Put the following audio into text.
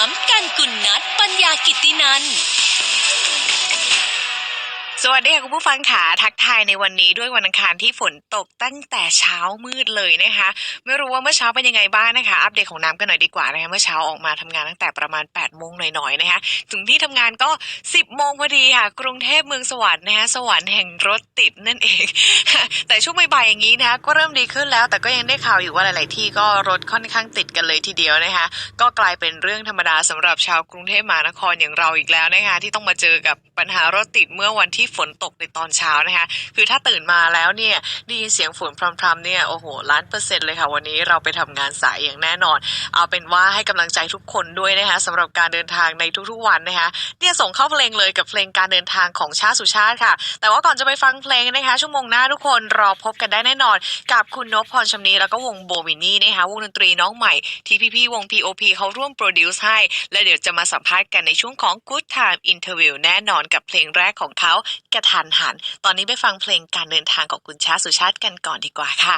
3 กันกุลนัทปัญญากิตตินัน สวัสดีค่ะคุณผู้ฟังค่ะทักทายในวันนี้ด้วยวันอังคารที่ฝนตกตั้งแต่เช้ามืดเลยนะคะ ไม่รู้ว่าเมื่อเช้าเป็นยังไงบ้างนะคะ อัปเดตของน้ำกันหน่อยดีกว่านะคะเมื่อเช้าออกมาทำงานตั้งแต่ประมาณ8ปดโมงหน่อยๆนะคะถึงที่ทำงานก็ 10บโมงพอดีค่ะ กรุงเทพเมืองสวรรค์นะคะสวรรค์แห่งรถติดนั่นเอง แต่ช่วงบ่ายๆอย่างนี้นะคะก็เริ่มดีขึ้นแล้ว แต่ก็ยังได้ข่าวอยู่ว่าหลาย ๆ ที่ก็รถค่อนข้างติดกันเลยทีเดียวนะคะ ก็กลายเป็นเรื่องธรรมดาสำหรับชาวกรุงเทพมหานครอย่างเราอีกแล้วนะคะที่ต้องมาเจอกับปัญหารถติดเมื่อวันที่ฝนตกในตอนเช้านะคะ คือถ้าตื่นมาแล้วเนี่ยได้ยินเสียงฝนพรำๆเนี่ยโอ้โหล้านเปอร์เซ็นต์เลยค่ะ วันนี้เราไปทำงานสายอย่างแน่นอน เอาเป็นว่าให้กำลังใจทุกคนด้วยนะคะสำหรับการเดินทางในทุกๆวันนะคะเนี่ยส่งเข้าเพลงเลยกับเพลงการเดินทางของชาติสุชาติค่ะ แต่ว่าก่อนจะไปฟังเพลงนะคะชั่วโมงหน้าทุกคนรอพบกันได้แน่นอน กับคุณนพพรชำนีแล้วก็วงโบวินี่นะคะวงดนตรีน้องใหม่ที่พี่ๆวง POP เขาร่วมโปรดิวซ์ให้ และเดี๋ยวจะมาสัมภาษณ์กันในช่วงของ Good Time Interview แน่นอนกับเพลงแรกของเขากระทันหัน ตอนนี้ไปฟังเพลงการเดินทางของคุณชาสุชาติกันก่อนดีกว่าค่ะ